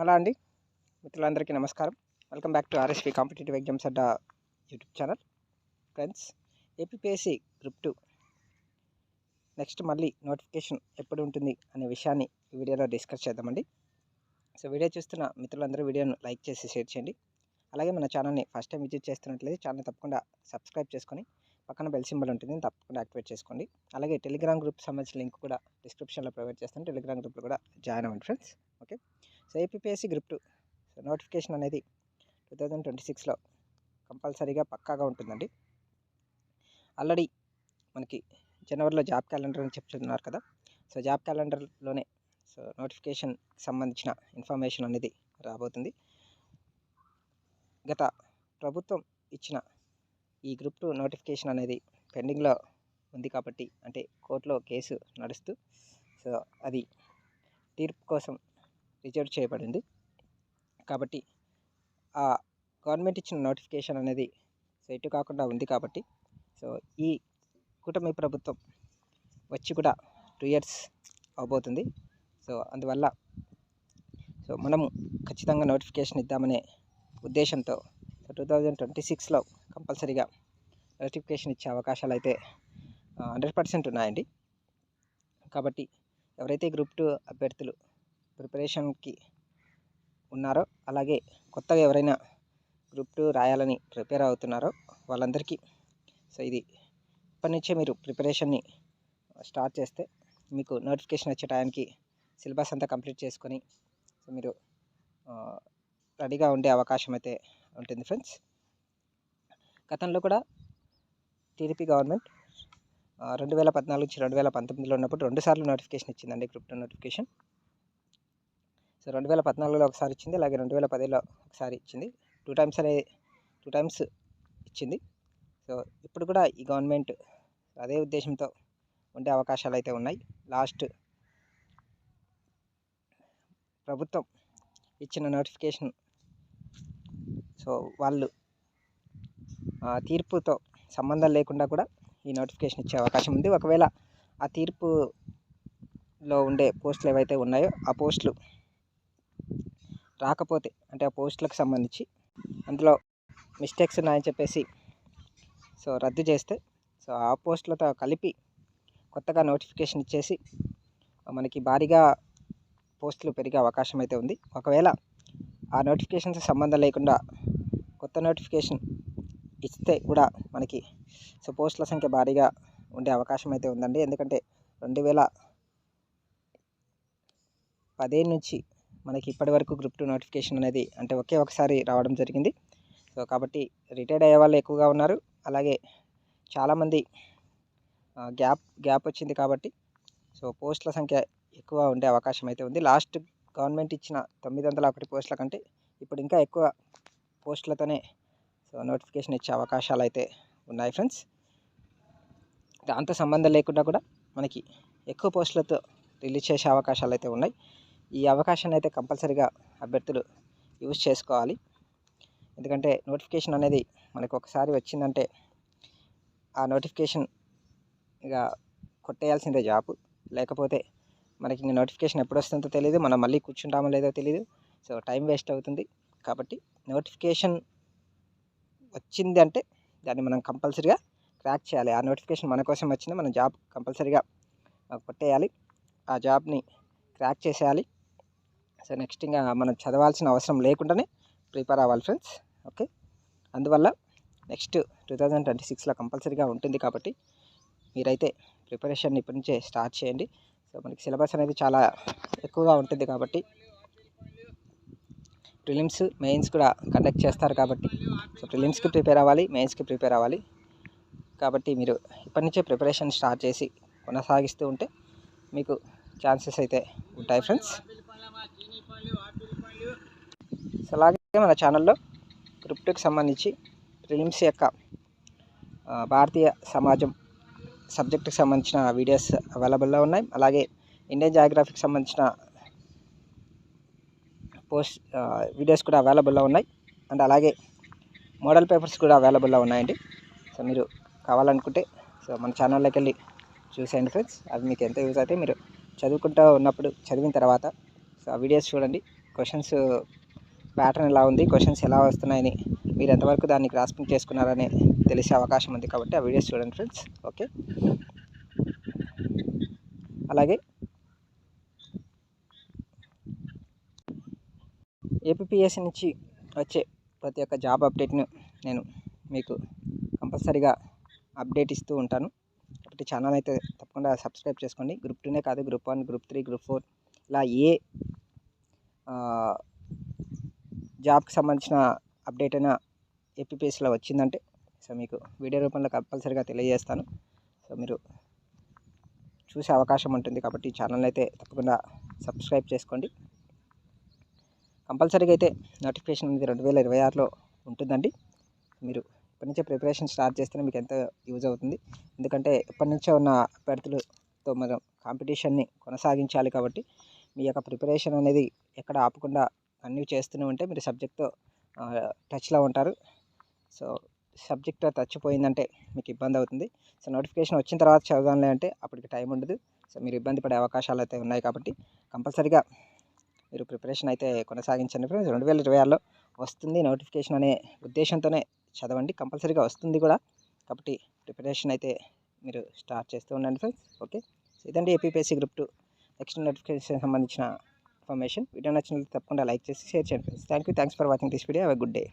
Hello అండి. మిత్రులందరికీ నమస్కారం. Welcome back to RSP competitive exams Adda YouTube channel. Friends APPSC group two next మళ్ళీ notification ఎప్పుడు ఉంటుంది అనే విషయాన్ని ఈ వీడియోలో డిస్కస్ చేద్దామండి. సో వీడియో చూస్తున్న మిత్రులందరూ వీడియోను లైక్ చేసి షేర్ చేయండి. అలాగే మన ఛానల్ని ఫస్ట్ టైం విజిట్ చేస్తున్నట్లయితే ఛానల్ తప్పకుండా సబ్స్క్రైబ్ చేసుకొని పక్కన బెల్ సింబల్ ఉంటుంది. తప్పకుండా యాక్టివేట్ చేసుకోండి. అలాగే టెలిగ్రామ్ గ్రూప్ సంబంధించిన లింక్ కూడా డిస్క్రిప్షన్లో ప్రొవైడ్ చేస్తాను. టెలిగ్రామ్ గ్రూప్లో కూడా జాయిన్ అవ్వండి friends. Okay? So APSC group two so notification అనేది టూ థౌజండ్ ట్వంటీ సిక్స్లో కంపల్సరీగా పక్కాగా ఉంటుందండి. ఆల్రెడీ మనకి జనవరిలో జాబ్ క్యాలెండర్ అని చెప్తున్నారు కదా. సో జాబ్ క్యాలెండర్లోనే సో నోటిఫికేషన్ సంబంధించిన ఇన్ఫర్మేషన్ అనేది రాబోతుంది. గత ప్రభుత్వం ఇచ్చిన ఈ గ్రూప్ టూ నోటిఫికేషన్ అనేది పెండింగ్లో ఉంది కాబట్టి అంటే కోర్టులో కేసు నడుస్తూ సో అది తీర్పు కోసం రిజర్వ్ చేయబడింది. కాబట్టి ఆ గవర్నమెంట్ ఇచ్చిన నోటిఫికేషన్ అనేది సో కాకుండా ఉంది కాబట్టి సో ఈ కూటమి ప్రభుత్వం వచ్చి కూడా టూ ఇయర్స్ అవబోతుంది. సో అందువల్ల సో మనము ఖచ్చితంగా నోటిఫికేషన్ ఇద్దామనే ఉద్దేశంతో టూ థౌజండ్ ట్వంటీ సిక్స్లో కంపల్సరీగా నోటిఫికేషన్ ఇచ్చే అవకాశాలు అయితే హండ్రెడ్ పర్సెంట్ ఉన్నాయండి. కాబట్టి ఎవరైతే గ్రూప్ టూ అభ్యర్థులు ప్రిపరేషన్కి ఉన్నారో అలాగే కొత్తగా ఎవరైనా గ్రూప్ టూ రాయాలని ప్రిపేర్ అవుతున్నారో వాళ్ళందరికీ. సో ఇది ఇప్పటి నుంచే మీరు ప్రిపరేషన్ని స్టార్ట్ చేస్తే మీకు నోటిఫికేషన్ వచ్చే టైంకి సిలబస్ అంతా కంప్లీట్ చేసుకొని సో మీరు రెడీగా ఉండే అవకాశం అయితే ఉంటుంది ఫ్రెండ్స్. గతంలో కూడా టీడీపీ గవర్నమెంట్ రెండు వేల పద్నాలుగు నుంచి రెండు వేల పంతొమ్మిదిలో ఉన్నప్పుడు రెండుసార్లు నోటిఫికేషన్ ఇచ్చిందండి గ్రూప్ టూ నోటిఫికేషన్. సో రెండు వేల పద్నాలుగులో ఒకసారి ఇచ్చింది అలాగే రెండు వేల పదిలో ఒకసారి ఇచ్చింది. టూ టైమ్స్ అనే టూ టైమ్స్ ఇచ్చింది. సో ఇప్పుడు కూడా ఈ గవర్నమెంట్ అదే ఉద్దేశంతో ఉండే అవకాశాలు అయితే ఉన్నాయి. లాస్ట్ ప్రభుత్వం ఇచ్చిన నోటిఫికేషన్ సో వాళ్ళు తీర్పుతో సంబంధం లేకుండా కూడా ఈ నోటిఫికేషన్ ఇచ్చే అవకాశం ఉంది. ఒకవేళ ఆ తీర్పులో ఉండే పోస్టులు ఏవైతే ఉన్నాయో ఆ పోస్టులు రాకపోతే అంటే ఆ పోస్టులకు సంబంధించి అందులో మిస్టేక్స్ ఉన్నాయని చెప్పేసి సో రద్దు చేస్తే సో ఆ పోస్టులతో కలిపి కొత్తగా నోటిఫికేషన్ ఇచ్చేసి మనకి భారీగా పోస్టులు పెరిగే అవకాశం అయితే ఉంది. ఒకవేళ ఆ నోటిఫికేషన్స్ సంబంధం లేకుండా కొత్త నోటిఫికేషన్ ఇస్తే కూడా మనకి సో పోస్టుల సంఖ్య భారీగా ఉండే అవకాశం అయితే ఉందండి. ఎందుకంటే రెండు వేల పదిహేను నుంచి మనకి ఇప్పటి వరకు గ్రూప్ టూ నోటిఫికేషన్ అనేది అంటే ఒకే ఒకసారి రావడం జరిగింది. సో కాబట్టి రిటైర్డ్ అయ్యే వాళ్ళు ఎక్కువగా ఉన్నారు. అలాగే చాలామంది గ్యాప్ గ్యాప్ వచ్చింది కాబట్టి సో పోస్టుల సంఖ్య ఎక్కువ ఉండే అవకాశం అయితే ఉంది. లాస్ట్ గవర్నమెంట్ ఇచ్చిన తొమ్మిది వందల ఒకటి పోస్టుల కంటే ఇప్పుడు ఇంకా ఎక్కువ పోస్టులతోనే సో నోటిఫికేషన్ ఇచ్చే అవకాశాలు అయితే ఉన్నాయి ఫ్రెండ్స్ దాంతో సంబంధం లేకుండా కూడా మనకి ఎక్కువ పోస్టులతో రిలీజ్ చేసే అవకాశాలు అయితే ఉన్నాయి. ఈ అవకాశాన్ని అయితే కంపల్సరీగా అభ్యర్థులు యూజ్ చేసుకోవాలి. ఎందుకంటే నోటిఫికేషన్ అనేది మనకు ఒకసారి వచ్చిందంటే ఆ నోటిఫికేషన్ ఇక కొట్టేయాల్సిందే జాబ్. లేకపోతే మనకి ఇంక నోటిఫికేషన్ ఎప్పుడు వస్తుందో తెలియదు మనం మళ్ళీ కూర్చుంటామో లేదో తెలియదు సో టైం వేస్ట్ అవుతుంది. కాబట్టి నోటిఫికేషన్ వచ్చింది అంటే దాన్ని మనం కంపల్సరీగా క్రాక్ చేయాలి. ఆ నోటిఫికేషన్ మన కోసం వచ్చింది. మనం జాబ్ కంపల్సరీగా కొట్టేయాలి. ఆ జాబ్ని క్రాక్ చేసేయాలి. సో నెక్స్ట్ ఇంకా మనం చదవాల్సిన అవసరం లేకుండానే ప్రిపేర్ అవ్వాలి ఫ్రెండ్స్ ఓకే అందువల్ల నెక్స్ట్ టూ థౌజండ్ ట్వంటీ సిక్స్లో కంపల్సరీగా ఉంటుంది కాబట్టి మీరైతే ప్రిపరేషన్ ఇప్పటి నుంచే స్టార్ట్ చేయండి. సో మనకి సిలబస్ అనేది చాలా ఎక్కువగా ఉంటుంది కాబట్టి ప్రిలిమ్స్ మెయిన్స్ కూడా కండక్ట్ చేస్తారు కాబట్టి. సో ప్రిలిమ్స్కి ప్రిపేర్ అవ్వాలి మెయిన్స్కి ప్రిపేర్ అవ్వాలి. కాబట్టి మీరు ఇప్పటి నుంచే ప్రిపరేషన్ స్టార్ట్ చేసి కొనసాగిస్తూ ఉంటే మీకు ఛాన్సెస్ అయితే ఉంటాయి ఫ్రెండ్స్ సో అలాగే మన ఛానల్లో క్రిప్టోకి సంబంధించి ప్రిలిమ్స్ యొక్క భారతీయ సమాజం సబ్జెక్టుకి సంబంధించిన వీడియోస్ అవైలబుల్లో ఉన్నాయి. అలాగే ఇండియన్ జాగ్రఫీకి సంబంధించిన పోస్ట్ వీడియోస్ కూడా అవైలబుల్లో ఉన్నాయి. అండ్ అలాగే మోడల్ పేపర్స్ కూడా అవైలబుల్లో ఉన్నాయండి. సో మీరు కావాలనుకుంటే సో మన ఛానల్లోకి వెళ్ళి చూసేయండి ఫ్రెండ్స్. అవి మీకు ఎంత యూజ్ అయితే మీరు చదువుకుంటూ ఉన్నప్పుడు చదివిన తర్వాత సో ఆ వీడియోస్ చూడండి. క్వశ్చన్స్ ప్యాటర్న్ ఎలా ఉంది? క్వశ్చన్స్ ఎలా వస్తున్నాయని మీరు ఎంతవరకు దాన్ని గ్రాస్పింగ్ చేసుకున్నారని తెలిసే అవకాశం ఉంది కాబట్టి ఆ వీడియోస్ చూడండి ఫ్రెండ్స్. ఓకే? అలాగే ఏపీఎస్సి నుంచి వచ్చే ప్రతి ఒక్క జాబ్ అప్డేట్ను నేను మీకు కంపల్సరీగా అప్డేట్ ఇస్తూ ఉంటాను. కాబట్టి ఛానల్ అయితే తప్పకుండా సబ్స్క్రైబ్ చేసుకోండి. గ్రూప్ టూనే కాదు group one group three group four ఇలా ఏ జాబ్కి సంబంధించిన అప్డేట్ అయినా ఎపిపిఎస్లో వచ్చిందంటే సో మీకు వీడియో రూపంలో కంపల్సరీగా తెలియజేస్తాను. సో మీరు చూసే అవకాశం ఉంటుంది కాబట్టి ఈ ఛానల్ అయితే తప్పకుండా సబ్స్క్రైబ్ చేసుకోండి. కంపల్సరీగా అయితే నోటిఫికేషన్ అనేది రెండు వేల ఇరవై ఆరులో ఉంటుందండి. మీరు ఇప్పటి నుంచే ప్రిపరేషన్ స్టార్ట్ చేస్తేనే మీకు ఎంతో యూజ్ అవుతుంది. ఎందుకంటే ఇప్పటి నుంచే ఉన్న అభ్యర్థులతో మనం కాంపిటీషన్ని కొనసాగించాలి కాబట్టి మీ యొక్క ప్రిపరేషన్ అనేది ఎక్కడ ఆపకుండా అన్నీ చేస్తూనే ఉంటే మీరు సబ్జెక్ట్తో టచ్లో ఉంటారు. సో సబ్జెక్ట్ తచ్చిపోయిందంటే మీకు ఇబ్బంది అవుతుంది. సో నోటిఫికేషన్ వచ్చిన తర్వాత చదవాలే అంటే అప్పటికి టైం ఉండదు. సో మీరు ఇబ్బంది పడే అవకాశాలు అయితే ఉన్నాయి కాబట్టి కంపల్సరీగా మీరు ప్రిపరేషన్ అయితే కొనసాగించండి ఫ్రెండ్స్ రెండు వేల ఇరవై ఆరులో వస్తుంది నోటిఫికేషన్ అనే ఉద్దేశంతోనే చదవండి. కంపల్సరీగా వస్తుంది కూడా. కాబట్టి ప్రిపరేషన్ అయితే మీరు స్టార్ట్ చేస్తూ ఉండండి ఫ్రెండ్స్ ఓకే సో ఇదండి APPSC group two next notification సంబంధించిన ఇన్ఫర్మేషన్. వీడియో నచ్చినట్లయితే తప్పకుండా లైక్ చేసి షేర్ చేయండి friends. Thank you thanks for watching this video have good day